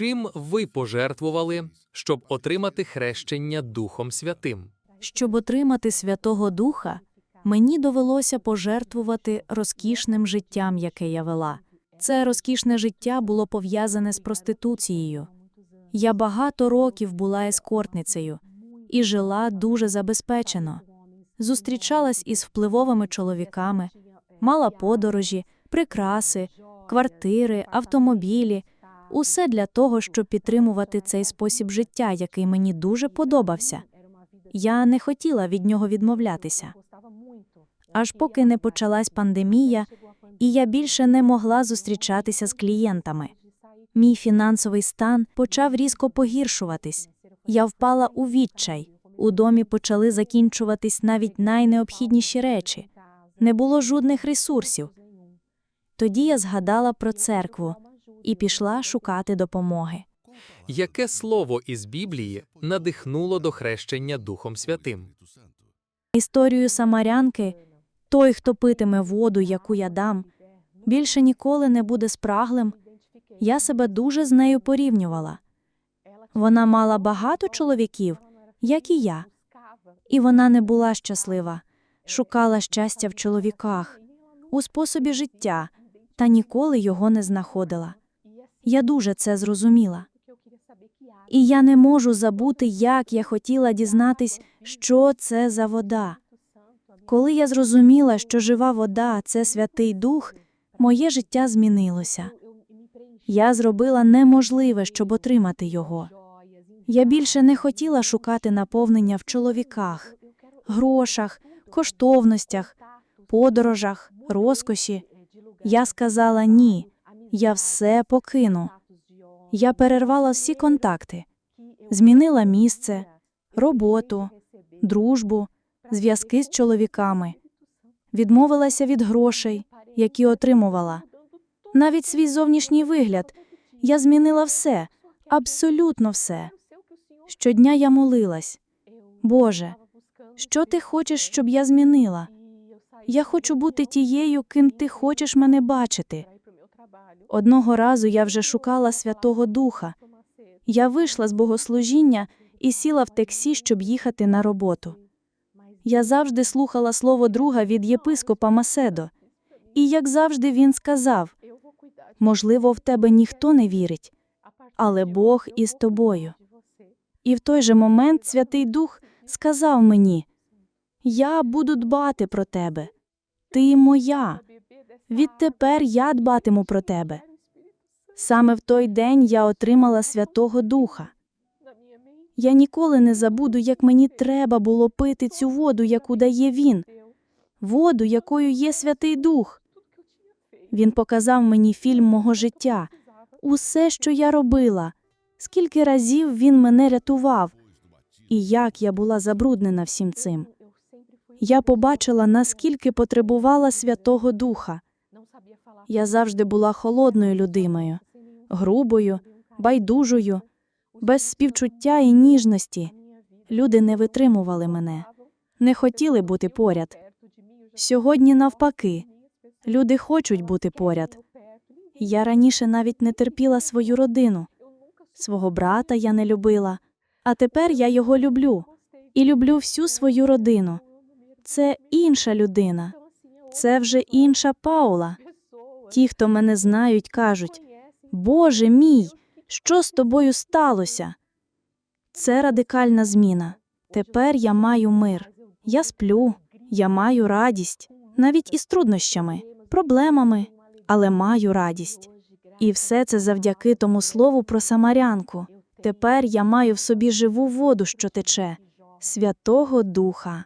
Чим ви пожертвували, щоб отримати хрещення Духом Святим? Щоб отримати Святого Духа, мені довелося пожертвувати розкішним життям, яке я вела. Це розкішне життя було пов'язане з проституцією. Я багато років була ескортницею і жила дуже забезпечено. Зустрічалась із впливовими чоловіками, мала подорожі, прикраси, квартири, автомобілі усе для того, щоб підтримувати цей спосіб життя, який мені дуже подобався. Я не хотіла від нього відмовлятися. Аж поки не почалась пандемія, і я більше не могла зустрічатися з клієнтами. Мій фінансовий стан почав різко погіршуватись. Я впала у відчай. У домі почали закінчуватись навіть найнеобхідніші речі. Не було жодних ресурсів. Тоді я згадала про церкву і пішла шукати допомоги. Яке слово із Біблії надихнуло до хрещення Духом Святим? Історію самарянки той, хто питиме воду, яку я дам, більше ніколи не буде спраглим. Я себе дуже з нею порівнювала. Вона мала багато чоловіків, як і я, і вона не була щаслива, шукала щастя в чоловіках, у способі життя, та ніколи його не знаходила. Я дуже це зрозуміла. І я не можу забути, як я хотіла дізнатись, що це за вода. Коли я зрозуміла, що жива вода це Святий Дух, моє життя змінилося. Я зробила неможливе, щоб отримати його. Я більше не хотіла шукати наповнення в чоловіках, грошах, коштовностях, подорожах, розкоші. Я сказала ні, я все покину. Я перервала всі контакти, змінила місце, роботу, дружбу, зв'язки з чоловіками, відмовилася від грошей, які отримувала. Навіть свій зовнішній вигляд я змінила все, абсолютно все. Щодня я молилась. Боже, що ти хочеш, щоб я змінила? Я хочу бути тією, ким ти хочеш мене бачити. Одного разу я вже шукала Святого Духа. Я вийшла з богослужіння і сіла в таксі, щоб їхати на роботу. Я завжди слухала слово друга від єпископа Маседо. І, як завжди, він сказав: можливо, в тебе ніхто не вірить, але Бог із тобою. І в той же момент Святий Дух сказав мені: Я буду дбати про тебе. Ти моя. Відтепер я дбатиму про тебе. Саме в той день я отримала Святого Духа. Я ніколи не забуду, як мені треба було пити цю воду, яку дає він, воду, якою є Святий Дух. Він показав мені фільм мого життя, усе, що я робила, скільки разів він мене рятував, і як я була забруднена всім цим. Я побачила, наскільки потребувала Святого Духа. Я завжди була холодною людиною, грубою, байдужою, без співчуття і ніжності. Люди не витримували мене, не хотіли бути поряд. Сьогодні, навпаки, люди хочуть бути поряд. Я раніше навіть не терпіла свою родину, свого брата я не любила, а тепер я його люблю і люблю всю свою родину. Це інша людина, це вже інша Паула. Ті, хто мене знають, кажуть: Боже мій, що з тобою сталося? Це радикальна зміна. Тепер я маю мир. Я сплю, я маю радість, навіть із труднощами, проблемами, але маю радість. І все це завдяки тому слову про самарянку. Тепер я маю в собі живу воду, що тече, Святого Духа.